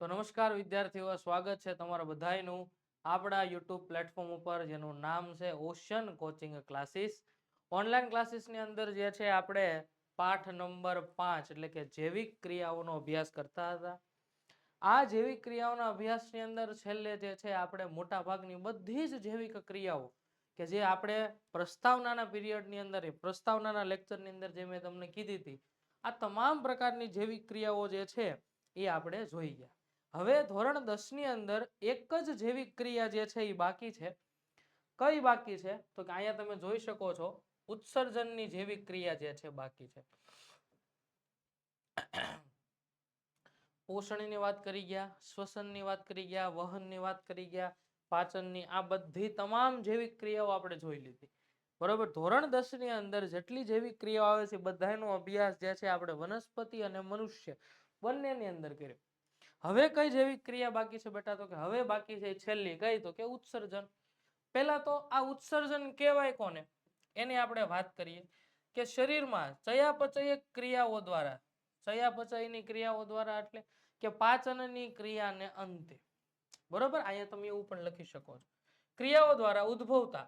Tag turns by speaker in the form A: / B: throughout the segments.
A: તો નમસ્કાર વિદ્યાર્થીઓ, સ્વાગત છે તમારા બધાયનું આપણા યુટ્યુબ પ્લેટફોર્મ ઉપર જેનું નામ છે ઓશન કોચિંગ ક્લાસીસ. ઓનલાઈન ક્લાસીસની અંદર જે છે આપણે પાઠ નંબર પાંચ એટલે કે જૈવિક ક્રિયાઓનો અભ્યાસ કરતા હતા. આ જૈવિક ક્રિયાઓના અભ્યાસની અંદર છેલ્લે જે છે આપણે મોટા ભાગની બધી જ જૈવિક ક્રિયાઓ કે જે આપણે પ્રસ્તાવનાના પીરિયડની અંદર પ્રસ્તાવનાના લેક્ચરની અંદર જે મેં તમને કીધી હતી, આ તમામ પ્રકારની જૈવિક ક્રિયાઓ જે છે એ આપણે જોઈ ગયા. હવે ધોરણ દસની અંદર એક જ જેવી ક્રિયા જે છે એ બાકી છે. કઈ બાકી છે? તો કે અહીંયા તમે જોઈ શકો છો, ઉત્સર્જનની જેવી ક્રિયા જે છે બાકી છે. પોષણની વાત કરી ગયા, શ્વસનની વાત કરી ગયા, વહનની વાત કરી ગયા, પાચનની, આ બધી તમામ જેવી ક્રિયાઓ આપણે જોઈ લીધી. બરોબર? ધોરણ દસની અંદર જેટલી જેવી ક્રિયાઓ આવે છે બધાનો અભ્યાસ જે છે આપણે વનસ્પતિ અને મનુષ્ય બંનેની અંદર કર્યો. હવે કઈ જેવી ક્રિયા બાકી છે બેટા તો કે હવે બાકી છે છેલ્લી કઈ તો કે ઉત્સર્જન. પહેલા તો આ ઉત્સર્જન કહેવાય કોને? એની આપણે વાત કરીએ કે શરીરમાં ચયાપચય ક્રિયાઓ દ્વારા, ચયાપચયની ક્રિયાઓ દ્વારા એટલે કે પાચનની ક્રિયાને અંતે. બરોબર? અહીંયા તમે એવું પણ લખી શકો છો. ક્રિયાઓ દ્વારા ઉદ્ભવતા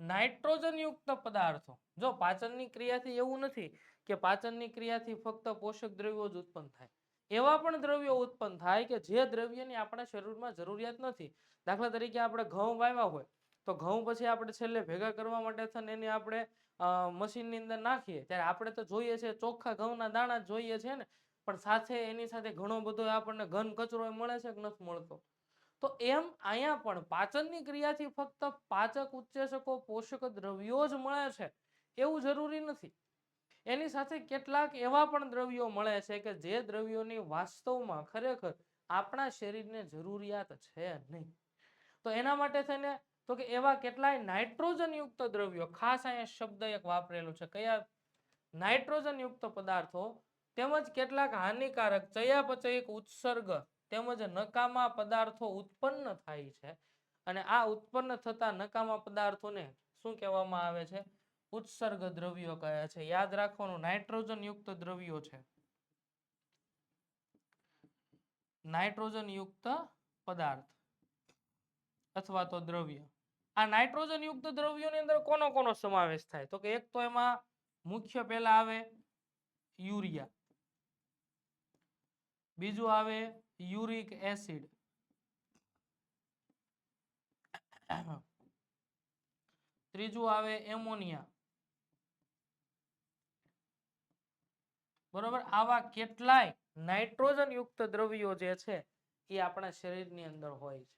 A: નાઇટ્રોજન યુક્ત પદાર્થો. જો પાચનની ક્રિયાથી એવું નથી કે પાચનની ક્રિયાથી ફક્ત પોષક દ્રવ્યો જ ઉત્પન્ન થાય. એવા પણ દ્રવ્યો ઉત્પન્ન થાય કે જે દ્રવ્યની આપણા શરીરમાં જરૂરિયાત નથી. દાખલા તરીકે આપણે ઘઉં વાવ્યા હોય, તો ઘઉં પછી આપણે છેલ્લે ભેગા કરવા માટે થઈને એને આપણે મશીનની અંદર નાખીએ. ત્યારે આપણે તો જોઈએ છે ચોખ્ખા ઘઉંના દાણા જ જોઈએ છે ને, પણ સાથે એની સાથે ઘણો બધો આપણને ઘન કચરો મળે છે કે નથી મળતો? તો એમ અહીંયા પણ પાચનની ક્રિયાથી ફક્ત પાચક ઉત્સેચકો પોષક દ્રવ્યો જ મળે છે. એવું જરૂરી નથી. એની સાથે કેટલાક એવા પણ દ્રવ્યો મળે છે કે જે દ્રવ્યોની વાસ્તવમાં ખરેખર આપણા શરીરને જરૂરિયાત છે નહીં. તો એના માટે થઈને, તો કે એવા કેટલાય નાઇટ્રોજન યુક્ત દ્રવ્યો, ખાસ અહીંયા શબ્દ એક વાપરેલો છે, કયા નાઇટ્રોજન યુક્ત પદાર્થો તેમજ કેટલાક હાનિકારક, ચયાપચયિક ઉત્સર્ગ તેમજ નકામા પદાર્થો ઉત્પન્ન થાય છે. અને આ ઉત્પન્ન થતા નકામા પદાર્થોને શું કહેવામાં આવે છે? ઉત્સર્ગ દ્રવ્યો કયા છે. યાદ રાખવાનું, નાઇટ્રોજન યુક્ત દ્રવ્યો છે. નાઇટ્રોજન યુક્ત પદાર્થ અથવા તો દ્રવ્ય. આ નાઇટ્રોજન યુક્ત દ્રવ્યોની અંદર કોનો કોનો સમાવેશ થાય? તો કે એક તો એમાં મુખ્ય પહેલા આવે યુરિયા. બીજું આવે યુરિક એસિડ. ત્રીજું આવે એમોનિયા. બરોબર? આવા કેટલાય નાઇટ્રોજન યુક્ત દ્રવ્યો જે છે, એ આપણા શરીરની અંદર હોય છે.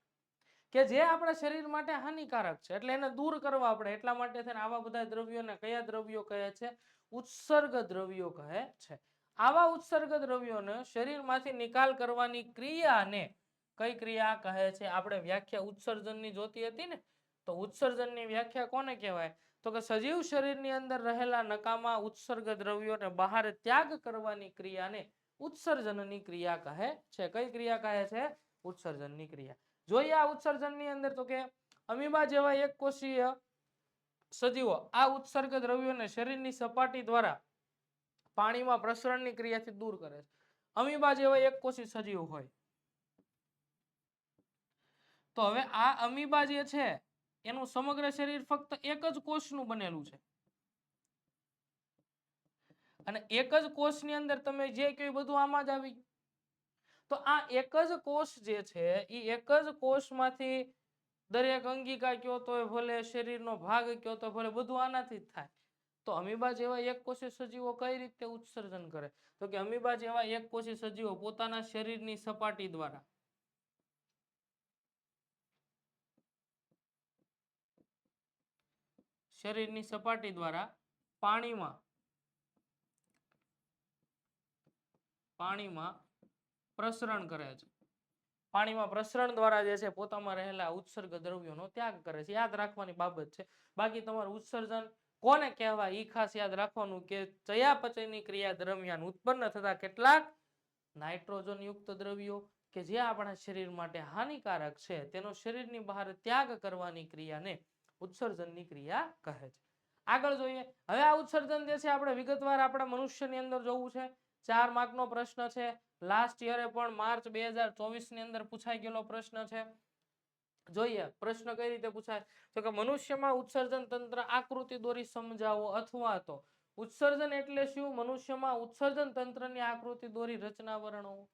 A: કે જે આપણા શરીર માટે હાનિકારક છે, એટલે એને દૂર કરવા આપણે એટલા માટે થઈને આવા બધા દ્રવ્યોને કયા દ્રવ્યો કહે છે? ઉત્સર્ગ દ્રવ્યો કહે છે. આવા ઉત્સર્ગ દ્રવ્યોને શરીરમાંથી નિકાલ કરવાની ક્રિયાને કઈ ક્રિયા કહે છે? આપણે વ્યાખ્યા ઉત્સર્જનની જોતી હતી ને? તો ઉત્સર્જનની વ્યાખ્યા કોને કહેવાય? તો કે સજીવ શરીરની અંદર રહેલા નકામા ઉત્સર્ગ દ્રવ્યોને બહાર ત્યાગ કરવાની ક્રિયાને ઉત્સર્જનની ક્રિયા કહે છે. કઈ ક્રિયા કહે છે? ઉત્સર્જનની ક્રિયા. જોઈએ આ ઉત્સર્જનની અંદર તો કે અમીબા જેવા એક કોષીય સજીવો આ ઉત્સર્ગ દ્રવ્યોને શરીરની સપાટી દ્વારા પાણીમાં પ્રસરણની ક્રિયાથી દૂર કરે છે. અમીબા જેવા એક કોષી સજીવ હોય. તો હવે આ અમીબા જે છે એનું સમગ્ર શરીર ફક્ત એક જ કોષનું બનેલું છે. અને એક જ કોષની અંદર તમે જે કહ્યું બધું આમાં જ આવી. તો આ એક જ કોષ જે છે એ એક જ કોષમાંથી દરેક અંગિકા કયો તો ભલે શરીરનો ભાગ કયો તો ભલે બધું આનાથી જ થાય. તો અમીબા જેવા એક કોષી સજીવો કઈ રીતે ઉત્સર્જન કરે? તો કે અમીબા જેવા એક કોષી સજીવો પોતાના શરીરની સપાટી દ્વારા શરીરની સપાટી દ્વારા પાણીમાં પાણીમાં પ્રસરણ કરે છે. પાણીમાં પ્રસરણ દ્વારા જે છે પોતામાં રહેલા ઉત્સર્ગ દ્રવ્યોનો ત્યાગ કરે છે. યાદ રાખવાની બાબત છે. બાકી તમારું ઉત્સર્જન કોને કહેવાય? એ ખાસ યાદ રાખવાનું કે ચયાપચયની ક્રિયા દરમિયાન ઉત્પન્ન થતા કેટલાક નાઇટ્રોજન યુક્ત દ્રવ્યો કે જે આપણા શરીર માટે હાનિકારક છે, તેનો શરીરની બહાર ત્યાગ કરવાની ક્રિયાને ઉત્સર્જનની ક્રિયા કહે છે. આગળ જોઈએ. હવે આ ઉત્સર્જન જે છે આપણે વિગતવાર આપણા મનુષ્યની અંદર જોવું છે. ચાર માર્કનો પ્રશ્ન છે. લાસ્ટ યરે પણ માર્ચ બે ની અંદર પૂછાઈ ગયેલો પ્રશ્ન છે. જોઈએ. પ્રશ્ન કઈ રીતે પૂછાય? તો કે મનુષ્યમાં ઉત્સર્જન તંત્ર આકૃતિ દોરી સમજાવો અથવા તો ઉત્સર્જન એટલે શું? મનુષ્યમાં ઉત્સર્જન તંત્રની આકૃતિ દોરી રચના વર્ણવો.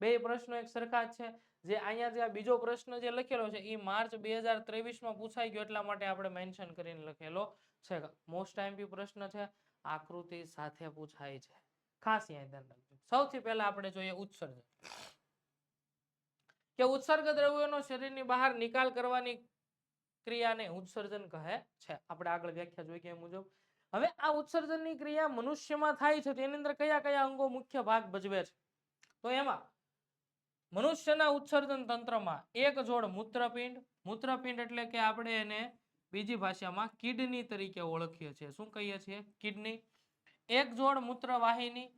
A: બે પ્રશ્નો એક સરખા છે. જે અહીંયા જે આ બીજો પ્રશ્ન જે લખેલો છે એ માર્ચ બે હજારમાં પૂછાઈ ગયો એટલા માટે આપણે મેન્શન કરીને લખેલો છે. મોસ્ટ ટાઈમ પ્રશ્ન છે, આકૃતિ સાથે પૂછાય છે. ખાસ અહીંયા ધ્યાન રાખજો. સૌથી પહેલા આપણે જોઈએ ઉત્સર્જન કે ઉત્સર્ગ દ્રવ્યોનો શરીરની બહાર નિકાલ કરવાની ક્રિયાને ઉત્સર્જન કહે છે. આપણે આગળ વ્યાખ્યા જોઈ કે મુજબ. હવે આ ઉત્સર્જનની ક્રિયા મનુષ્યમાં થાય છે, તેની અંદર કયા કયા અંગો મુખ્ય ભાગ ભજવે છે? તો એમાં મનુષ્યના ઉત્સર્જન તંત્રમાં એક જોડ મૂત્રપિંડ મૂત્રપિંડ એટલે કે આપણે એને બીજી ભાષામાં કિડની તરીકે ઓળખીએ છીએ. શું કહીએ છીએ? કિડની. એક જોડ મૂત્રવાહિની,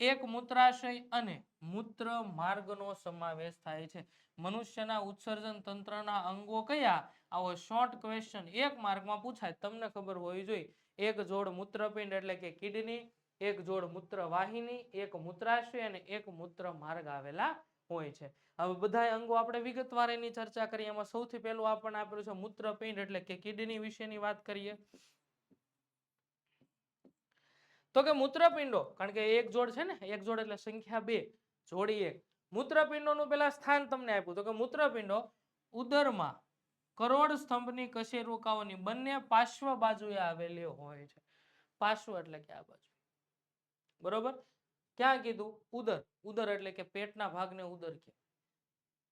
A: એક મૂત્રાશય અને મૂત્ર માર્ગનો સમાવેશ થાય છે. મનુષ્યના ઉત્સર્જન તંત્રના અંગો કયા? આવો શોર્ટ ક્વેશ્ચન એક માર્કમાં પૂછાય. તમને ખબર હોવી જોઈએ. એક જોડ મૂત્રપિંડ એટલે કે કિડની, એક જોડ મૂત્રવાહિની, એક મૂત્રાશય અને એક મૂત્ર માર્ગ આવેલા હોય છે. હવે બધા અંગો આપણે વિગતવાર એની ચર્ચા કરીએ. એમાં સૌથી પહેલું આપણને આપેલું છે મૂત્રપિંડ એટલે કે કિડની વિશેની વાત કરીએ. તો કે મૂત્રપિંડો, કારણ કે એક જોડ છે ને, એક જોડ એટલે સંખ્યા બે, જોડી એક. મૂત્રપિંડોનું પેલા સ્થાન તમને આપ્યું. તો કે મૂત્રપિંડો ઉદરમાં કરોડ સ્તંભની કશેરુકાઓની બંને પાર્શ્વ બાજુએ આવેલી હોય છે. પાર્શ્વ એટલે કે આ બાજુ. બરોબર? ક્યાં કીધું, ઉદર. ઉદર એટલે કે પેટના ભાગને ઉદર કે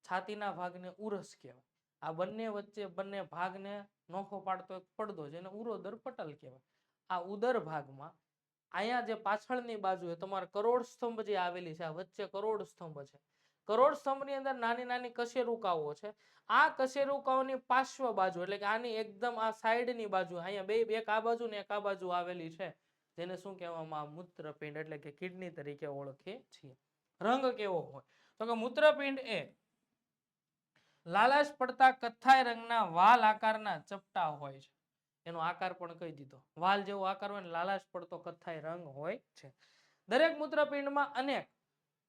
A: છાતીના ભાગને ઉરસ કહેવાય. આ બંને વચ્ચે બંને ભાગને નોખો પાડતો એક પડદો જેને ઉરોદર પટલ કહેવાય. આ ઉદર ભાગમાં અહીંયા જે પાછળની બાજુએ તમારે કરોડ સ્તંભ જે આવેલી છે, આ વચ્ચે કરોડ સ્તંભ છે. કરોડ સ્તંભની અંદર નાની નાની કશેરુકાઓ છે. આ કશેરુકાઓની પાર્શ્વ બાજુ એટલે કે આની એકદમ આ સાઈડની બાજુ, અહીંયા બે, એક આ બાજુ ને એક આ બાજુ આવેલી છે. જેને શું કહેવામાં મૂત્રપિંડ એટલે કે કિડની તરીકે ઓળખીએ છીએ. રંગ કેવો હોય? તો કે મૂત્રપિંડ એ લાલાશ પડતા કથ્થાઈ રંગના વાલ આકારના ચપટા હોય છે. એનો આકાર પણ કહી દીધો. વાલ જેવો આકાર હોય લાલાશ પડતો કથ્થાઈ રંગ હોય છે. દરેક મૂત્રપિંડમાં અનેક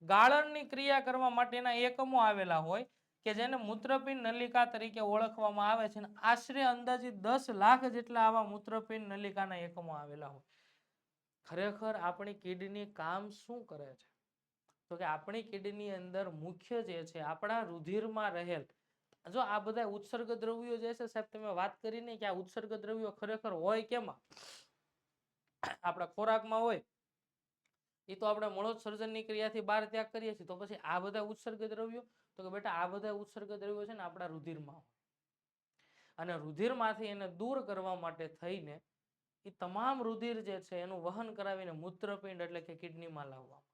A: ગાળણની ક્રિયા કરવા માટેના એકમો આવેલા હોય કે જેને મૂત્રપિંડ નલિકા તરીકે ઓળખવામાં આવે છે. આશરે અંદાજિત દસ લાખ જેટલા આવા મૂત્રપિંડ નલિકાના એકમો આવેલા હોય. ખરેખર આપણી કિડની કામ શું કરે છે? તો કે આપણી કિડની અંદર મુખ્ય જે છે, આપણા રુધિરમાં રહેલ, જો આ બધા ઉત્સર્ગ દ્રવ્યો જે છે સાહેબ, તમે વાત કરીને કે આ ઉત્સર્ગ દ્રવ્યો ખરેખર હોય કેમાં? આપણા ખોરાકમાં હોય એ તો આપણે મળોત્સર્જનની ક્રિયાથી બહાર ત્યાગ કરીએ છીએ, તો પછી આ બધા ઉત્સર્ગ દ્રવ્યો તો કે બેટા આ બધા ઉત્સર્ગ દ્રવ્યો છે ને આપણા રુધિરમાં અને રુધિરમાંથી એને દૂર કરવા માટે થઈને એ તમામ રુધિર જે છે એનું વહન કરાવીને મૂત્રપિંડ એટલે કે કિડનીમાં લાવવામાં.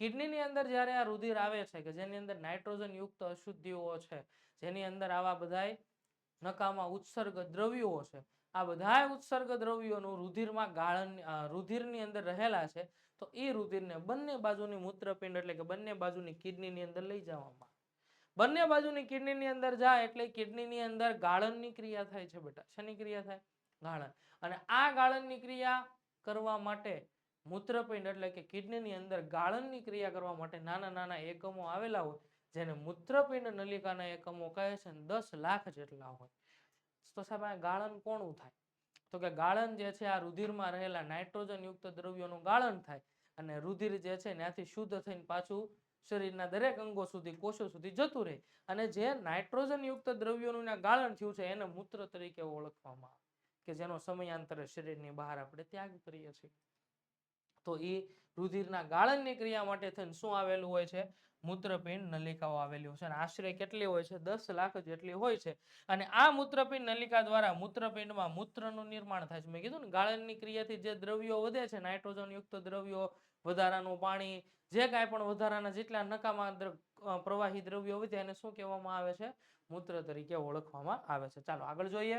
A: કિડનીની અંદર જ્યારે આ રુધિર આવે છે કે જેની અંદર નાઇટ્રોજન યુક્ત અશુદ્ધિઓ છે, જેની અંદર આવા બધાય નકામા ઉત્સર્ગ દ્રવ્યો છે, આ બધા ઉત્સર્ગ દ્રવ્યોનું રુધિરમાં ગાળન રુધિરની અંદર રહેલા છે, તો એ રુધિરને બંને બાજુની મૂત્રપિંડ એટલે કે બંને બાજુની કિડનીની અંદર લઈ જવામાં બંને બાજુની કિડનીની અંદર જાય એટલે કિડનીની અંદર ગાળણની ક્રિયા થાય છે બેટા. શેની ક્રિયા થાય? ગાળણ. અને આ ગાળણની ક્રિયા કરવા માટે મૂત્રપિંડ એટલે કે કિડનીની અંદર ગાળણની ક્રિયા કરવા માટે નાના નાના એકમો આવેલા હોય, જેને મૂત્રપિંડ નલિકાના એકમો કહે છે દસ લાખ જેટલા હોય. તો સાહેબ, આ ગાળણ કોણું થાય? તો કે ગાળણ જે છે આ રુધિરમાં રહેલા નાઇટ્રોજન યુક્ત દ્રવ્યોનું ગાળણ થાય અને રુધિર જે છે ત્યાંથી શુદ્ધ થઈને પાછું શરીરના દરેક અંગો સુધી, કોષો સુધી જતું રહે. અને જે નાઇટ્રોજન યુક્ત દ્રવ્યોનું ગાળણ થયું છે, એને મૂત્ર તરીકે ઓળખવામાં આવે. કે જેનો સમયાંતરે શરીરની બહાર આપણે ત્યાગ કરીએ છીએ. તો એ રુધિરના ગાળણની ક્રિયા માટે થઈને શું આવેલું હોય છે? મૂત્રપિંડ નલિકાઓ આવેલી હોય છે. અને આશરે કેટલી હોય છે? દસ લાખ જેટલી હોય છે. અને આ મૂત્રપિંડ નલિકા દ્વારા મૂત્રપિંડમાં મૂત્રનું નિર્માણ થાય છે. મેં કીધું ને ગાળનની ક્રિયાથી જે દ્રવ્યો વધે છે નાઇટ્રોજન યુક્ત દ્રવ્યો, વધારાનું પાણી, જે કાંઈ પણ વધારાના જેટલા નકામા પ્રવાહી દ્રવ્યો વધે એને શું કહેવામાં આવે છે? મૂત્ર તરીકે ઓળખવામાં આવે છે. ચાલો આગળ જોઈએ.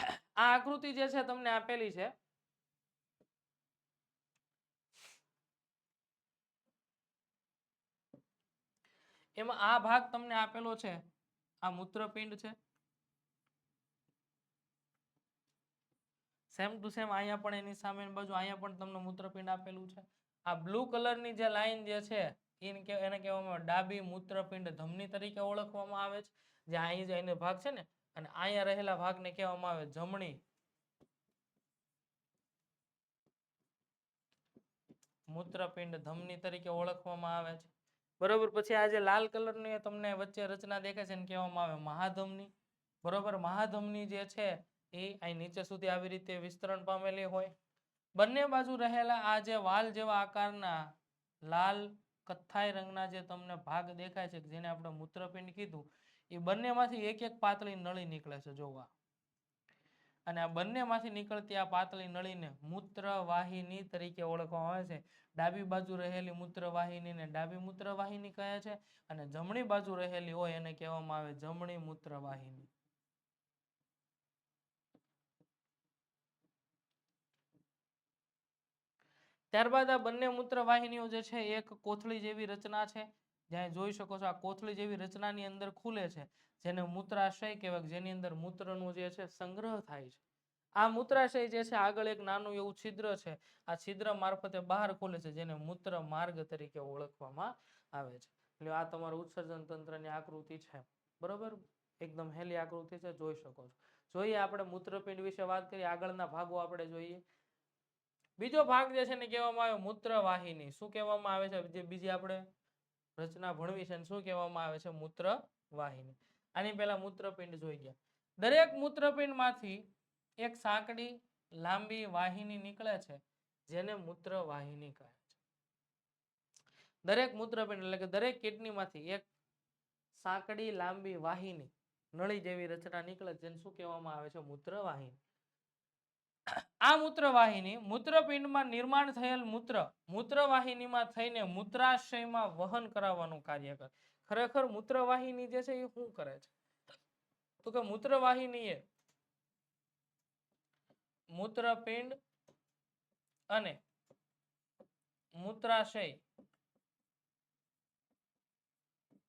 A: આ આકૃતિ જે છે તમને આપેલી છે, એમાં આ ભાગ તમને આપેલો છે, આ મૂત્રપિંડ છે. સેમ ટુ સેમ અહીંયા પણ એની સામેની બાજુ અહીંયા પણ તમને મૂત્રપિંડ આપેલું છે. આ બ્લુ કલરની જે લાઈન જે છે એને કહેવામાં ડાબી મૂત્રપિંડ ધમની તરીકે ઓળખવામાં આવે છે. જે અહીં જે એનો ભાગ છે ને અને અહીંયા રહેલા ભાગને કહેવામાં આવે જમણી. મૂત્રપિંડ ધમની તરીકે ઓળખવામાં આવે છે. બરોબર, પછી આ જે લાલ કલરની તમને વચ્ચે રચના દેખાય છે એને કહેવામાં આવે મહાધમની. બરોબર, મહાધમની જે છે એ અહીં નીચે સુધી આવી રીતે વિસ્તરણ પામેલી હોય. બંને બાજુ રહેલા આ જે વાલ જેવા આકારના લાલ કથ્થાઈ રંગના જે તમને ભાગ દેખાય છે, જેને આપણે મૂત્રપિંડ કીધું એ બંનેમાંથી એક એક પાતળી નળી નીકળે છે, જોવા. અને આ બંનેમાંથી નીકળતી આ પાતળી નળીને મૂત્રવાહિની તરીકે ઓળખવામાં આવે છે. ડાબી બાજુ રહેલી મૂત્રવાહિનીને ડાબી મૂત્રવાહિની કહે છે અને જમણી બાજુ રહેલી હોય એને કહેવામાં આવે જમણી મૂત્રવાહિની. ત્યારબાદ આ બંને મૂત્રવાહિનીઓ જે છે, એક કોથળી જેવી રચના છે. જ્યાં જોઈ શકો છો આ કોથળી જેવી રચનાની અંદર ખુલે છે, જેને મૂત્રાશય કહેવાય, જેની અંદર મૂત્રનું જે છે સંગ્રહ થાય છે. આ મૂત્રાશય જે છે આગળ એક નાનું એવું છિદ્ર છે, આ છિદ્ર મારફતે બહાર ખુલે છે, જેને મૂત્ર માર્ગ તરીકે ઓળખવામાં આવે છે. એટલે આ તમારું ઉત્સર્જન તંત્રની આકૃતિ છે. બરોબર? એકદમ હેલી આકૃતિ છે, જોઈ શકો છો. જોઈએ આપણે મૂત્રપિંડ વિશે વાત કરીએ, આગળના ભાગો આપણે જોઈએ. બીજો ભાગ જે છે ને કહેવામાં આવે મૂત્રવાહિની. શું કહેવામાં આવે છે? જે બીજી આપણે રચના ભણવી છે શું કહેવામાં આવે છે? મૂત્ર વાહિની આની પહેલા મૂત્રપિંડ જોઈ ગયા. દરેક મૂત્રપિંડમાંથી એક સાંકડી લાંબી વાહિની નીકળે છે, જેને મૂત્ર વાહિની કહે છે. દરેક મૂત્રપિંડ એટલે કે દરેક કિડનીમાંથી એક સાંકડી લાંબી વાહિની નળી જેવી રચના નીકળે જેને શું કહેવામાં આવે છે? મૂત્રવાહિની. આ મૂત્રવાહિની મૂત્રપિંડમાં નિર્માણ થયેલ મૂત્ર, મૂત્રવાહિનીમાં થઈને મૂત્રાશયમાં વહન કરાવવાનું કાર્ય કરે. ખરેખર મૂત્રવાહિની જે છે એ શું કરે છે? તો કે મૂત્રવાહિની એ મૂત્રપિંડ અને મૂત્રાશય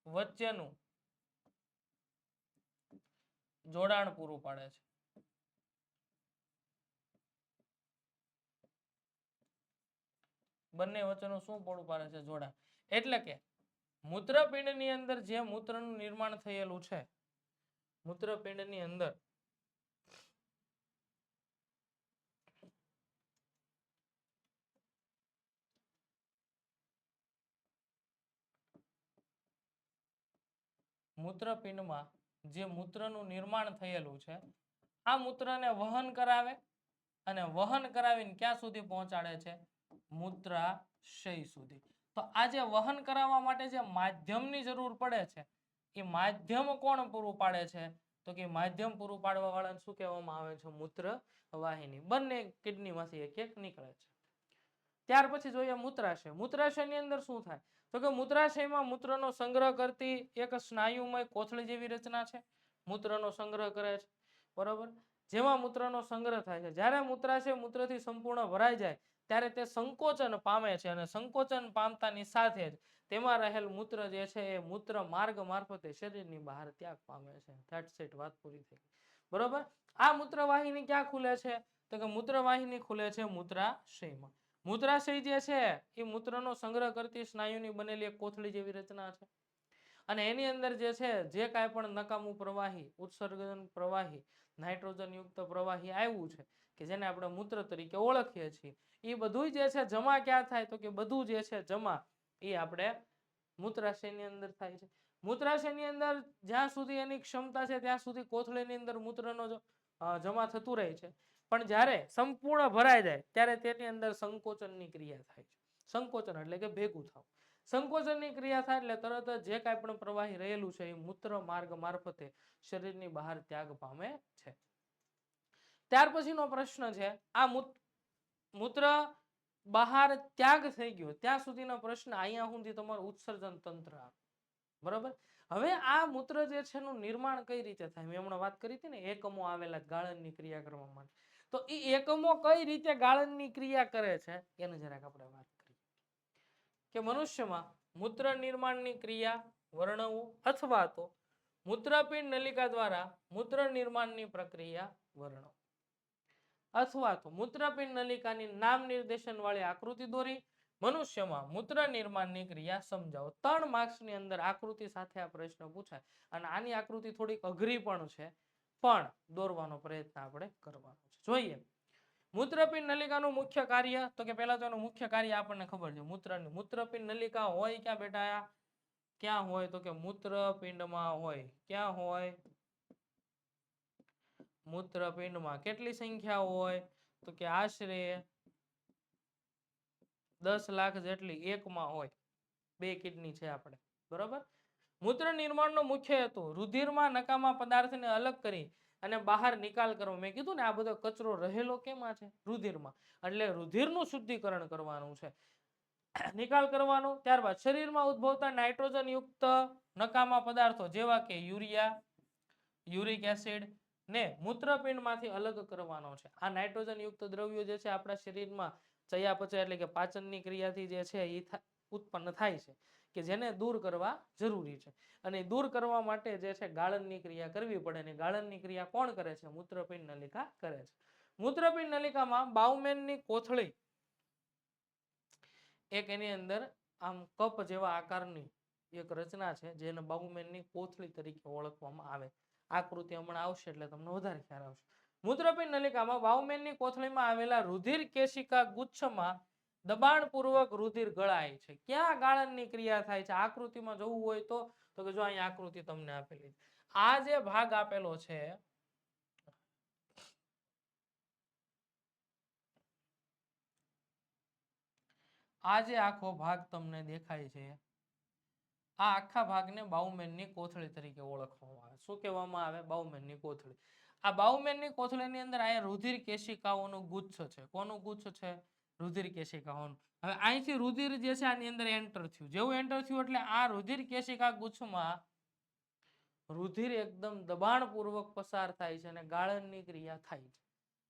A: વચ્ચેનું જોડાણ પૂરું પાડે છે. બંને વચ્ચેનું શું પૂરું પાડે છે? જોડાણ એટલે કે મૂત્રપિંડની અંદર જે મૂત્રનું નિર્માણ થયેલું છે, મૂત્રપિંડની અંદર મૂત્રપિંડમાં જે મૂત્રનું નિર્માણ થયેલું છે, આ મૂત્રને વહન કરાવે અને વહન કરાવીને ક્યાં સુધી પહોંચાડે છે? મૂત્રાશય સુધી. તો આ જે વહન કરાવવા માટે જે માધ્યમની જરૂર પડે છે, એ માધ્યમ કોણ પૂરું પાડે છે? તો કે માધ્યમ પૂરું પાડવા વાળાને શું કહેવામાં આવે છે? મૂત્ર વાહિની. બંને કિડનીમાંથી એક એક નીકળે છે. ત્યાર પછી જોઈએ મૂત્રાશય. મૂત્રાશયની અંદર શું થાય? તો કે મૂત્રાશયમાં મૂત્રનો સંગ્રહ કરતી એક સ્નાયુમય કોથળી જેવી રચના છે. મૂત્રનો સંગ્રહ કરે છે. બરોબર? જેમાં મૂત્રનો સંગ્રહ થાય છે. જ્યારે મૂત્રાશય મૂત્રથી સંપૂર્ણ ભરાઈ જાય ત્યારે તે સંકોચન પામે છે અને સંકોચન પામતાની સાથે જ તેમાં રહેલ મૂત્ર જે છે એ મૂત્ર માર્ગ મારફતે શરીરની બહાર ત્યાગ પામે છે. That's it, વાત પૂરી થઈ બરોબર? આ મૂત્રવાહિની ક્યાં ખુલે છે? તો કે મૂત્રવાહિની ખુલે છે મૂત્રાશયમાં. મૂત્રાશય જે છે એ મૂત્રનો સંગ્રહ કરતી સ્નાયુની બનેલી એક કોથળી જેવી રચના છે. અને એની અંદર જે છે જે કાંઈ પણ નકામું પ્રવાહી ઉત્સર્જન પ્રવાહી નાઇટ્રોજનયુક્ત પ્રવાહી આવ્યું છે કે જેને આપણે મૂત્ર તરીકે ઓળખીએ છીએ. એ બધું જે છે જમા ક્યાં થાય તો કે બધું જે છે જમા, એ આપણે મૂત્રાશયની અંદર થાય છે. મૂત્રાશયની અંદર જ્યાં સુધી એની ક્ષમતા છે ત્યાં સુધી કોથળીની અંદર મૂત્રનો જમા થતું રહે છે. પણ જ્યારે સંપૂર્ણ ભરાઈ જાય ત્યારે તેની અંદર સંકોચનની ક્રિયા થાય છે. સંકોચન એટલે કે ભેગું થવું. સંકોચનની ક્રિયા થાય એટલે તરત જ કાંઈ પણ પ્રવાહી રહેલું છે એ મૂત્ર માર્ગ મારફતે શરીરની બહાર ત્યાગ પામે છે. ત્યાર પછીનો પ્રશ્ન છે, આ મૂત્ર બહાર ત્યાગ થઈ ગયો, ત્યાં સુધીનો પ્રશ્ન અહીંયા સુધી તમારું ઉત્સર્જન તંત્ર બરોબર? હવે આ મૂત્ર જે છે એનું નિર્માણ કઈ રીતે થાય? મેં હમણાં વાત કરી હતી ને, એકમો આવેલા ગાળણની ક્રિયા કરવા માટે. તો એ એકમો કઈ રીતે ગાળણની ક્રિયા કરે છે? એની જરાક આપણે વાત કરીએ. કે મનુષ્યમાં મૂત્ર નિર્માણની ક્રિયા વર્ણવું અથવા તો મૂત્રપિંડ નલિકા દ્વારા મૂત્ર નિર્માણની પ્રક્રિયા વર્ણવો. અથવા તો મૂત્રપિંડ નલિકાની નામ નિર્દેશન વાળી આકૃતિ દોરી. મનુષ્યમાં મૂત્ર નિર્માણની ક્રિયા સમજાવો. ત્રણ માર્ક્સની અંદર આકૃતિ સાથે આ પ્રશ્ન પૂછાય. અને આની આકૃતિ થોડીક અઘરી પણ છે. પણ દોરવાનો પ્રયત્ન આપણે કરવાનો છે. જોઈએ. મૂત્રપિંડ નલિકાનું મુખ્ય કાર્ય, તો કે પહેલા તો એનું મુખ્ય કાર્ય આપણને ખબર છે. મૂત્ર મૂત્રપિંડ નલિકા હોય ક્યાં બેટા ક્યાં હોય? તો કે મૂત્રપિંડમાં હોય. ક્યાં હોય? મૂત્રપિંડમાં કેટલી સંખ્યા હોય? તો કે આશરે દસ લાખ જેટલી એકમાં હોય. બે કિડની છે આપણે. બરોબર? મૂત્ર નિર્માણનો મુખ્ય હેતુ, રુધિરમાં નકામા પદાર્થને અલગ કરી અને બહાર નિકાલ કરવો. મેં કીધું ને, આ બધો કચરો રહેલો કેમાં છે? રુધિરમાં. એટલે રુધિરનું શુદ્ધિકરણ કરવાનું છે. નિકાલ કરવાનો, ત્યારબાદ શરીરમાં ઉદ્ભવતા નાઇટ્રોજન યુક્ત નકામા પદાર્થો જેવા કે યુરિયા, યુરિક એસિડ ને મૂત્રપિંડમાંથી અલગ કરવાનો છે. આ નાઇટ્રોજન યુક્ત દ્રવ્યો જે છે આપણા શરીરમાં ચયાપચય એટલે કે પાચનની ક્રિયાથી જે છે એ ઉત્પન્ન થાય છે, કે જેને દૂર કરવા જરૂરી છે. અને દૂર કરવા માટે જે છે ગાળણની ક્રિયા કરવી પડે અને ગાળણની ક્રિયા કોણ કરે છે? મૂત્રપિંડ નલિકા કરે છે. મૂત્રપિંડ નલિકામાં બાઉમેનની કોથળી એક એની અંદર આમ કપ જેવા આકારની એક રચના છે, જેને બાઉમેનની કોથળી તરીકે ઓળખવામાં આવે. આકૃતિ હમણાં આવશે એટલે તમને વધારે ખ્યાલ આવશે. મૂત્રપિંડ નલિકામાં વાવમેનની કોથળીમાં આવેલા રુધિર કેશિકા ગુચ્છમાં દબાણપૂર્વક રુધિર ગળાય છે. ક્યાં ગાળણની ક્રિયા થાય છે? આકૃતિમાં જોવું હોય તો? તો કે જો અહીં આકૃતિ તમને આપેલી આ જે ભાગ આપેલો છે, આ જે આખો ભાગ તમને દેખાય છે આ આખા ભાગને બાઉમેનની કોથળી તરીકે ઓળખવામાં આવે. શું કહેવામાં આવે? બાઉમેનની કોથળી. આ બાઉમેનની કોથળીની અંદર અહીંયા રુધિર કેશિકાઓનો ગુચ્છ છે. કોનો ગુચ્છ છે? રુધિર કેશિકાઓનું હવે અહીંથી રુધિર જે છે આની અંદર એન્ટર થયું. જેવું એન્ટર થયું એટલે આ રુધિર કેશિકા ગુચ્છમાં રુધિર એકદમ દબાણપૂર્વક પસાર થાય છે અને ગાળણની ક્રિયા થાય છે.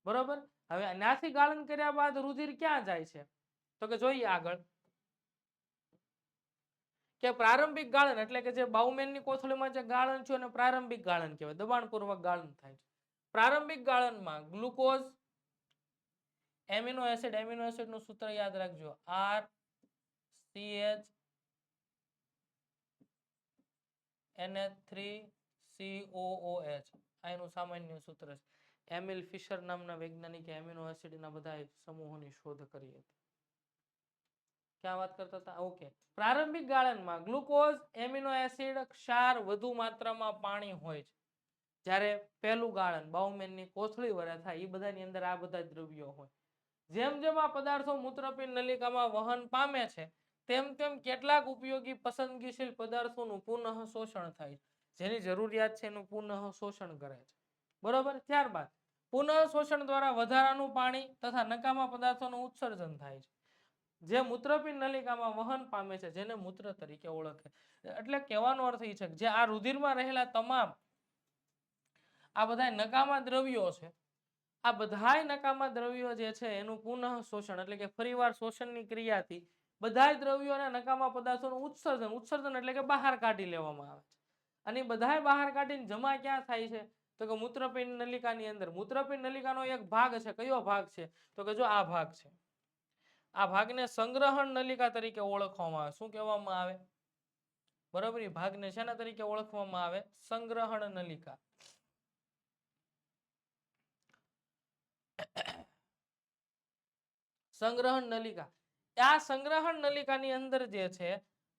A: બરોબર? હવે આનાથી ગાળણ કર્યા બાદ રુધિર ક્યાં જાય છે? તો કે જોઈએ આગળ. કે પ્રારંભિક ગાળણ એટલે કે જે બાઉમેનની કોથળીમાં જે ગાળણ છે એને પ્રારંભિક ગાળણ કહેવાય, દબાણપૂર્વક ગાળણ થાય છે. પ્રારંભિક ગાળણમાં ગ્લુકોઝ, એમિનો એસિડ, એમિનો એસિડનું સૂત્ર યાદ રાખજો. આર CH થ્રી COOH આ એનું સામાન્ય સૂત્ર છે. એમિલ ફિશર નામના વૈજ્ઞાનિકે એમિનો એસિડના બધા સમૂહોની શોધ કરી હતી. ક્યાં વાત કરતા હતા? ઓકે પ્રારંભિક ગાળનમાં ગ્લુકોઝ, એમિનો એસિડ ક્ષાર વધુ માત્રામાં પાણી હોય છે. જ્યારે પહેલું ગાળન બાઉમેનની કોથળી વરે થાય, એ બધાની અંદર આ બધા દ્રવ્યો હોય. જેમ જેમ આ પદાર્થો મૂત્રપિંડ નલિકામાં વહન પામે છે, તેમ તેમ કેટલાક ઉપયોગી પસંદગીશીલ પદાર્થોનું પુનઃ શોષણ થાય છે. જેની જરૂરિયાત છે એનું પુનઃ શોષણ કરે છે. બરોબર? ત્યારબાદ પુનઃ શોષણ દ્વારા વધારાનું પાણી તથા નકામા પદાર્થોનું ઉત્સર્જન થાય છે. જે મૂત્રપિંડ નલિકામાં વહન પામે છે, જેને મૂત્ર તરીકે ઓળખે. એટલે કહેવાનો અર્થ એ છે જે આ રુધિરમાં રહેલા તમામ આ બધા નકામા દ્રવ્યો છે, આ બધાય નકામા દ્રવ્યો જે છે એનું પુનઃ શોષણ એટલે કે ફરીવાર શોષણની ક્રિયાથી બધાય દ્રવ્યો અને નકામા પદાર્થોનું ઉત્સર્જન ઉત્સર્જન એટલે કે બહાર કાઢી લેવામાં આવે છે. અને બધા બહાર કાઢીને જમા ક્યાં થાય છે? તો કે મૂત્રપિંડ નલિકાની અંદર. મૂત્રપિંડ નલિકાનો એક ભાગ છે. કયો ભાગ છે? તો કે જો આ ભાગ છે. આ ભાગને સંગ્રહણ નલિકા તરીકે ઓળખવામાં આવે. શું કહેવામાં આવે? બરાબર? ભાગને શેના તરીકે ઓળખવામાં આવે? સંગ્રહણ નલિકા. સંગ્રહણ નલિકા. આ સંગ્રહણ નલિકાની અંદર જે છે,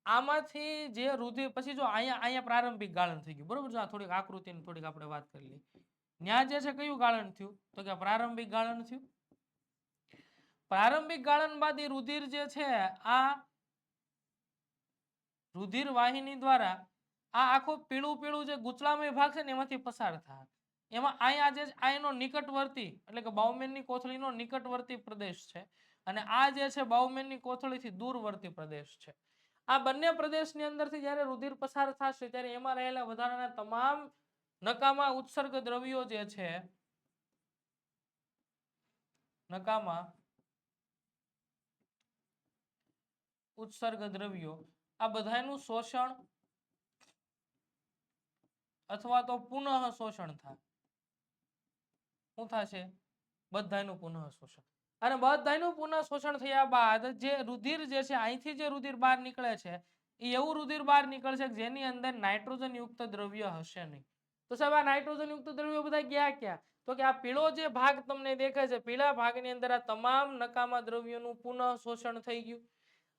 A: આમાંથી જે રુધિર, પછી જો અહીંયા અહીંયા પ્રારંભિક ગાળણ થઈ ગયું. બરોબર? જો આ થોડીક આકૃતિની થોડીક આપણે વાત કરી લઈએ. ત્યાં જે છે, કયું ગાળણ થયું? તો કે પ્રારંભિક ગાળણ થયું? પ્રારંભિક ગાળણ બાદ એ રુધિર જે છે, આ રુધિર વાહિની દ્વારા આ આખો પીળું પીળું જે ગુચલામય ભાગ છે ને એમાંથી પસાર થાય. એમાં અહીંયા જે આ નિકટવર્તી એટલે કે બાઉમેનની કોથળીનો નિકટવર્તી પ્રદેશ છે અને આ જે છે બાઉમેનની કોથળીથી દૂરવર્તી પ્રદેશ છે. આ બંને પ્રદેશની અંદરથી જ્યારે રુધિર પસાર થશે ત્યારે એમાં રહેલા વધારાના તમામ નકામા ઉત્સર્ગ દ્રવ્યો જે છે, નકામા ઉત્સર્ગ દ્રવ્યો આ બધાનું શોષણ અથવા તો પુનઃ શોષણ થાય. શું થશે? બધાનું પુનઃ શોષણ. અને બધાનું પુનઃ શોષણ થયા બાદ જે રુધિર જે છે, અહીંથી જે રુધિર બહાર નીકળે છે, એ એવું રુધિર બહાર નીકળશે જેની અંદર નાઇટ્રોજન યુક્ત દ્રવ્ય હશે નહીં. તો સાહેબ, આ નાઇટ્રોજન યુક્ત દ્રવ્યો બધા ગયા ક્યાં? તો કે આ પીળો જે ભાગ તમને દેખાય છે, પીળા ભાગની અંદર આ તમામ નકામા દ્રવ્યોનું પુનઃ શોષણ થઈ ગયું.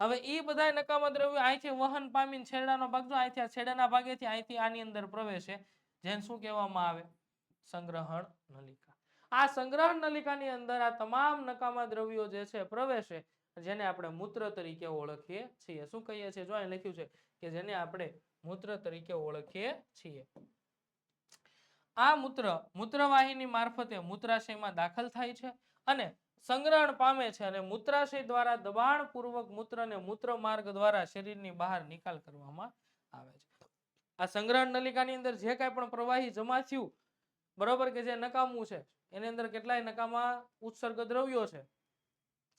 A: હવે એ બધા નકામા દ્રવ્યો અહીંથી વહન પામીને છેડાનો ભાગ જો અહીંથી આ છેડાના ભાગેથી અહીંથી આની અંદર પ્રવેશે, જેને શું કહેવામાં આવે? સંગ્રહણ નલિકા. આ સંગ્રહણ નલિકાની અંદર આ તમામ નકામા દ્રવ્યો જે છે પ્રવેશે, જેને આપણે મૂત્ર તરીકે ઓળખીએ છીએ. શું કહીએ છીએ? જો અહીં લખ્યું છે કે જેને આપણે મૂત્ર તરીકે ઓળખીએ છીએ. આ મૂત્ર, મૂત્રવાહિની મારફતે મૂત્રાશયમાં દાખલ થાય છે અને સંગ્રહણ પામે છે અને મૂત્રાશય દ્વારા દબાણ પૂર્વક મૂત્રને મૂત્ર માર્ગ દ્વારા શરીરની બહાર નિકાલ કરવામાં આવે છે. આ સંગ્રહણ નલિકાની અંદર જે કાંઈ પણ પ્રવાહી જમા થયું, બરોબર કે જે નકામું છે, એની અંદર કેટલાય નકામા ઉત્સર્ગ દ્રવ્યો છે,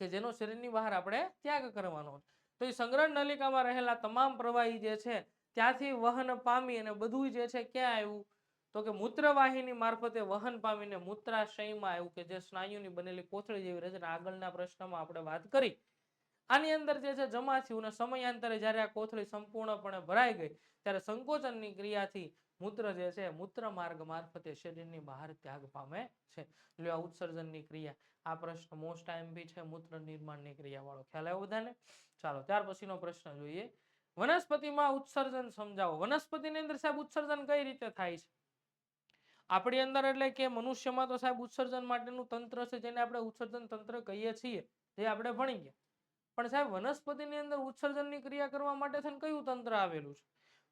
A: કે જેનો શરીરની બહાર આપણે ત્યાગ કરવાનો તો એ સંગ્રહણ નલિકામાં રહેલા તમામ પ્રવાહી જે છે, ત્યાંથી વહન પામી અને બધું જે છે ક્યાં આવ્યું? તો કે મૂત્રવાહિની મારફતે વહન પામીને મૂત્રાશયમાં આવ્યું કે જે સ્નાયુની બનેલી કોથળી જેવી રચના આગળના પ્રશ્નમાં આપણે વાત કરી. આની અંદર જે છે જમા થયું સમયાંતરે જ્યારે આ કોથળી સંપૂર્ણપણે ભરાઈ ગઈ, ત્યારે સંકોચનની ક્રિયાથી મૂત્ર જે છે મૂત્ર માર્ગ મારફતે શરીરની બહાર ત્યાગ પામે છે. એટલે આ ઉત્સર્જનની ક્રિયા. આ પ્રશ્ન મોસ્ટ આઈએમપી છે, મૂત્ર નિર્માણની ક્રિયા વાળો ખ્યાલ આવ્યો બધાને? ચાલો, ત્યાર પછીનો પ્રશ્ન જોઈએ. વનસ્પતિમાં ઉત્સર્જન સમજાવો. વનસ્પતિની અંદર સાહેબ ઉત્સર્જન કઈ રીતે થાય છે? આપણી અંદર એટલે કે મનુષ્યમાં તો સાહેબ ઉત્સર્જન માટેનું તંત્ર છે, જેને આપણે ઉત્સર્જન તંત્ર કહીએ છીએ જે આપણે ભણી ગયા. પણ સાહેબ વનસ્પતિની અંદર ઉત્સર્જનની ક્રિયા કરવા માટે થઈને કયું તંત્ર આવેલું છે?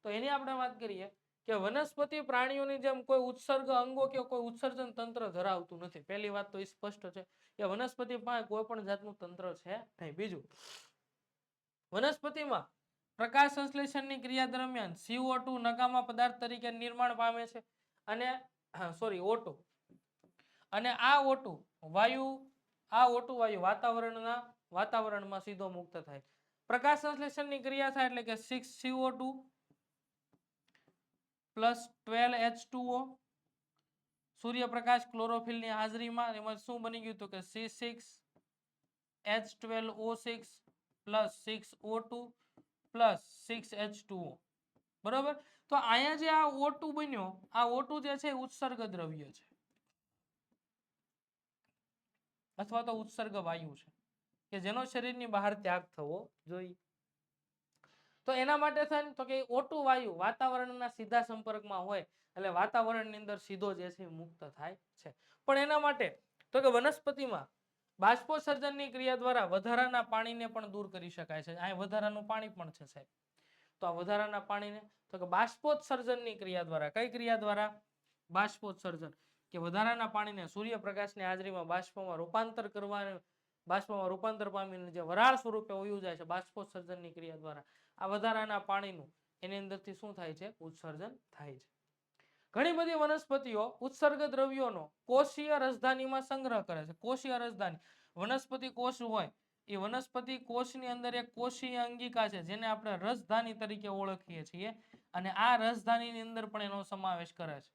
A: તો એની આપણે વાત કરીએ કે વનસ્પતિ પ્રાણીઓની જેમ કોઈ ઉત્સર્ગ અંગો કે કોઈ ઉત્સર્જન તંત્ર ધરાવતું નથી. પહેલી વાત તો એ સ્પષ્ટ છે કે વનસ્પતિ પાસે કોઈ પણ જાતનું તંત્ર છે નહીં. બીજું, વનસ્પતિમાં પ્રકાશ સંશ્લેષણની ક્રિયા દરમિયાન CO2 નકામા પદાર્થ તરીકે નિર્માણ પામે છે અને સોરી O2 અને આ ઓટુ વાયુ, આ ઓટુ વાયુ વાતાવરણના વાતાવરણમાં સીધો મુક્ત થાય. પ્રકાશ સંશ્લેષણની ક્રિયા થાય એટલે કે 6 CO2 plus twelve H two O સૂર્યપ્રકાશ ક્લોરોફિલની હાજરીમાં એમાં શું બની ગયું તો કે C six H twelve O six plus six O two plus six H two O બરોબર? તો અહીંયા જે આ ઓ ટુ બન્યો, આ ઓ જે છે ઉત્સર્ગ દ્રવ્ય છે. અથવા તો ઉત્સર્ગ વાયુ છે, કે જેનો શરીરની બહાર ત્યાગ થવો જોઈએ. તો એના માટે થાય તો કે ઓટુ વાયુ વાતાવરણના સીધા સંપર્કમાં હોય, એટલે વાતાવરણની અંદર સીધો જે છે મુક્ત થાય છે. પણ એના માટે, તો કે વનસ્પતિમાં બાષ્પોસર્જનની ક્રિયા દ્વારા વધારાના પાણીને પણ દૂર કરી શકાય છે. અહીં વધારાનું પાણી પણ છે, સાહેબ. તો આ વધારાના પાણીને, તો કે બાષ્પોત્સર્જનની ક્રિયા દ્વારા. કઈ ક્રિયા દ્વારા? બાષ્પોત્સર્જન. કે વધારાના પાણીને સૂર્યપ્રકાશની હાજરીમાં બાષ્પમાં રૂપાંતર કરવાનું, બાષ્પમાં રૂપાંતર પામીને જે વરાળ સ્વરૂપે ઉયું જાય છે બાષ્પોત્સર્જનની ક્રિયા દ્વારા. આ વધારાના પાણીનું એની અંદરથી શું થાય છે? ઉત્સર્જન થાય છે. ઘણી બધી વનસ્પતિઓ ઉત્સર્ગ દ્રવ્યોનો કોષીય રજધાનીમાં સંગ્રહ કરે છે. કોષીય રજધાની. વનસ્પતિ કોષ હોય એ વનસ્પતિ કોષની અંદર એક કોષીય અંગિકા છે, જેને આપણે રસધાની તરીકે ઓળખીએ છીએ અને આ રસધાનીની અંદર પણ એનો સમાવેશ કરે છે.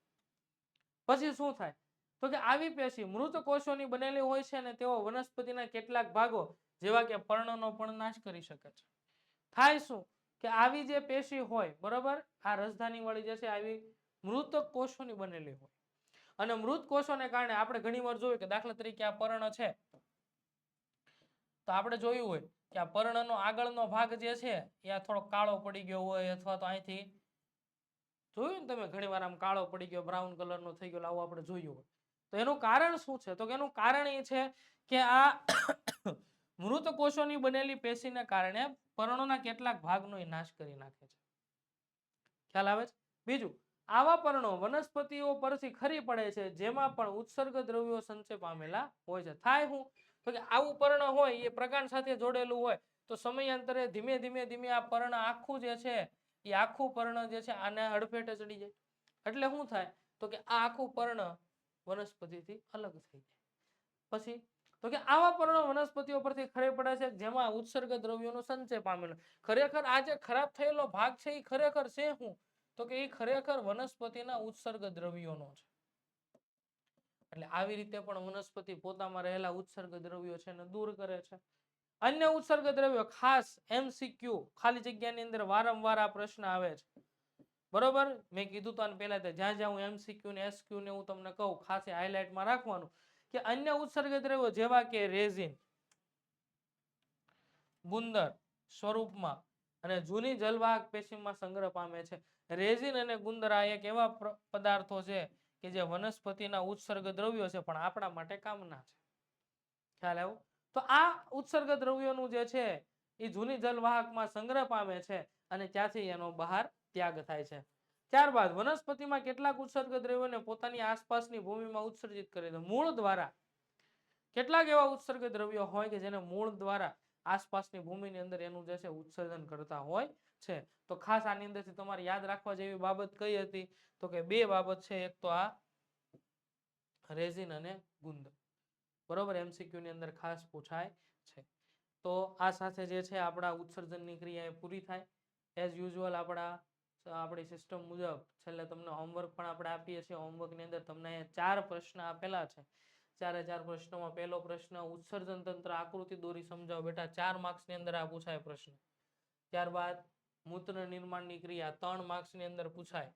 A: પછી શું થાય? તો કે આવી પેશી મૃત કોષોની બનેલી હોય છે અને તેઓ વનસ્પતિના કેટલાક ભાગો, જેવા કે પર્ણનો પણ નાશ કરી શકે છે. થાય શું? કે આવી જે પેશી હોય, બરોબર? આ રસધાની વાળી જે છે, આવી મૃત કોષોની બનેલી હોય. અને મૃત કોષોને કારણે આપણે ઘણી વાર જોયું કે દાખલા તરીકે આ પર્ણ છે તો આપણે જોયું હોય કે આ પર્ણનો આગળનો ભાગ જે છે, એ થોડો કાળો પડી ગયો હોય અથવા તો અહીંથી જોયું ને તમે ઘણી આમ કાળો પડી ગયો બ્રાઉન કલરનો થઈ ગયો આવું આપણે જોયું હોય. તો એનું કારણ શું છે? તો એનું કારણ એ છે કે આ મૃત કોષોની બનેલી પેશીને કારણે પર્ણોના કેટલાક ભાગનો એ નાશ કરી નાખે છે. ખ્યાલ આવે છે? બીજું, આવા પર્ણો વનસ્પતિઓ પરથી ખરી પડે છે, જેમાં પણ ઉત્સર્ગ દ્રવ્યો સંચય પામેલા હોય છે. થાય હું? કે આવું પર્ણ હોય, એ પ્રકાંડ સાથે જોડેલું હોય, તો સમયાંતરે ધીમે ધીમે ધીમે આ પર્ણ આખું જે છે, એ આખું પર્ણ જે છે, આને હડફેટે ચડી જાય. એટલે શું થાય? તો કે આ આખું પર્ણ વનસ્પતિથી અલગ થઈ જાય. પછી, તો કે આવા પર્ણો વનસ્પતિઓ પરથી ખરે પડે છે, જેમાં ઉત્સર્ગ દ્રવ્યોનો સંચય પામેલો. ખરેખર આ જે ખરાબ થયેલો ભાગ છે, એ ખરેખર છે શું? તો કે એ ખરેખર વનસ્પતિના ઉત્સર્ગ દ્રવ્યોનો છે. એટલે આવી રીતે પણ વનસ્પતિ પોતામાં રહેલા ઉત્સર્ગ દ્રવ્યો છે એને દૂર કરે છે. અન્ય ઉત્સર્ગ દ્રવ્યો, ખાસ એમસીક્યુ ખાલી જગ્યાની અંદર વારંવાર આ પ્રશ્ન આવે છે. બરોબર? મેં કીધું તો પહેલા જ્યાં જ્યાં હું એમસીક્યુ ને એસક્યુ ને હું તમને કહું, ખાસ હાઇલાઇટમાં રાખવાનું કે અન્ય ઉત્સર્ગ દ્રવ્યો જેવા કે રેઝિન, ગુંદર સ્વરૂપમાં અને જૂની જલવાહક પેશીમાં સંગ્રહ પામે છે. રેઝિન અને ગુંદર આ એક એવા પદાર્થો છે કે જે વનસ્પતિના ઉત્સર્ગ દ્રવ્યો છે, પણ આપણા માટે કામના છે. ખ્યાલ આવ્યો? તો આ ઉત્સર્ગ દ્રવ્યોનું જે છે, એ જૂની જલવાહકમાં સંગ્રહ પામે છે અને ત્યાંથી એનો બહાર ત્યાગ થાય છે. ત્યારબાદ વનસ્પતિમાં કેટલાક ઉત્સર્ગ દ્રવ્યોને પોતાની આસપાસની ભૂમિમાં ઉત્સર્જિત કરે છે. મૂળ દ્વારા કેટલાક એવા ઉત્સર્ગ દ્રવ્યો હોય કે જેને મૂળ દ્વારા આસપાસની ભૂમિની અંદર એનું જે છે, ઉત્સર્જન કરતા હોય છે. તો ખાસ આની અંદરથી તમારે યાદ રાખવા જેવી બાબત કઈ હતી? તો કે બે બાબત છે. એક તો આ રેઝિન અને ગુંદ. બરોબર? એમસીક્યુ ની અંદર ખાસ પૂછાય છે. તો આ સાથે જે છે આપણા ઉત્સર્જનની ક્રિયા પૂરી થાય. એઝ યુઝ્યુઅલ આપણા આપણી સિસ્ટમ મુજબ છેલ્લે તમને હોમવર્ક પણ આપણે આપીએ છીએ. હોમવર્કની અંદર તમને ચાર પ્રશ્ન આપેલા છે. ચારે ચાર પ્રશ્નોમાં પહેલો પ્રશ્ન, ઉત્સર્જન તંત્ર આકૃતિ દોરી સમજાવો બેટા. ચાર માર્ક્સની અંદર આ પૂછાય પ્રશ્ન. ત્યારબાદ મૂત્ર નિર્માણની ક્રિયા ત્રણ marks ની અંદર પૂછાય.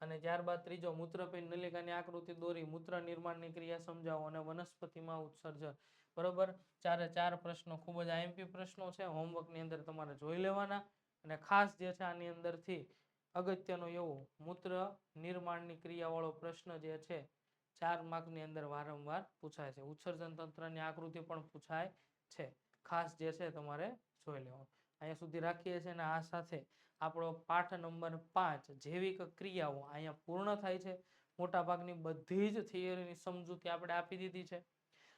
A: અને ત્યારબાદ ત્રીજો મૂત્રપિંડ નલિકાની આકૃતિ દોરી, મૂત્ર નિર્માણની ક્રિયા સમજાવો અને વનસ્પતિમાં ઉત્સર્જન. બરોબર? ચારે ચાર પ્રશ્નો ખૂબ જ આઈએમપી પ્રશ્નો છે. હોમવર્કની અંદર તમારે જોઈ લેવાના. અને ખાસ જે છે આની અંદરથી અગત્યનો એવો મૂત્ર નિર્માણની ક્રિયાવાળો પ્રશ્ન જે છે, ચાર માર્કની અંદર વારંવાર પૂછાય છે. ઉત્સર્જન તંત્રની આકૃતિ પણ પૂછાય છે. ખાસ જે છે તમારે જોઈ લેવાનું. અહીંયા સુધી રાખીએ છીએ અને આ સાથે આપણો પાઠ નંબર પાંચ, જૈવિક ક્રિયાઓ, અહીંયા પૂર્ણ થાય છે. મોટાભાગની બધી જ થિયરીની સમજૂતી આપણે આપી દીધી છે.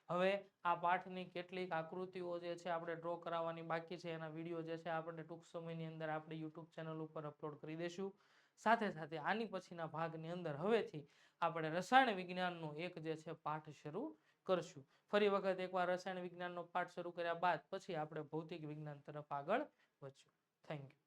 A: હવે આ પાઠની કેટલીક આકૃતિઓ જે છે આપણે ડ્રો કરાવવાની બાકી છે. એના વીડિયો જે છે આપણે ટૂંક સમયની અંદર આપણે યુટ્યુબ ચેનલ ઉપર અપલોડ કરી દઈશું. સાથે સાથે આની પછીના ભાગની અંદર હવેથી આપણે રસાયણ વિજ્ઞાનનો એક જે છે પાઠ શરૂ કરશું. ફરી વખત એકવાર રસાયણ વિજ્ઞાનનો પાઠ શરૂ કર્યા બાદ પછી આપણે ભૌતિક વિજ્ઞાન તરફ આગળ વધશું. Thank you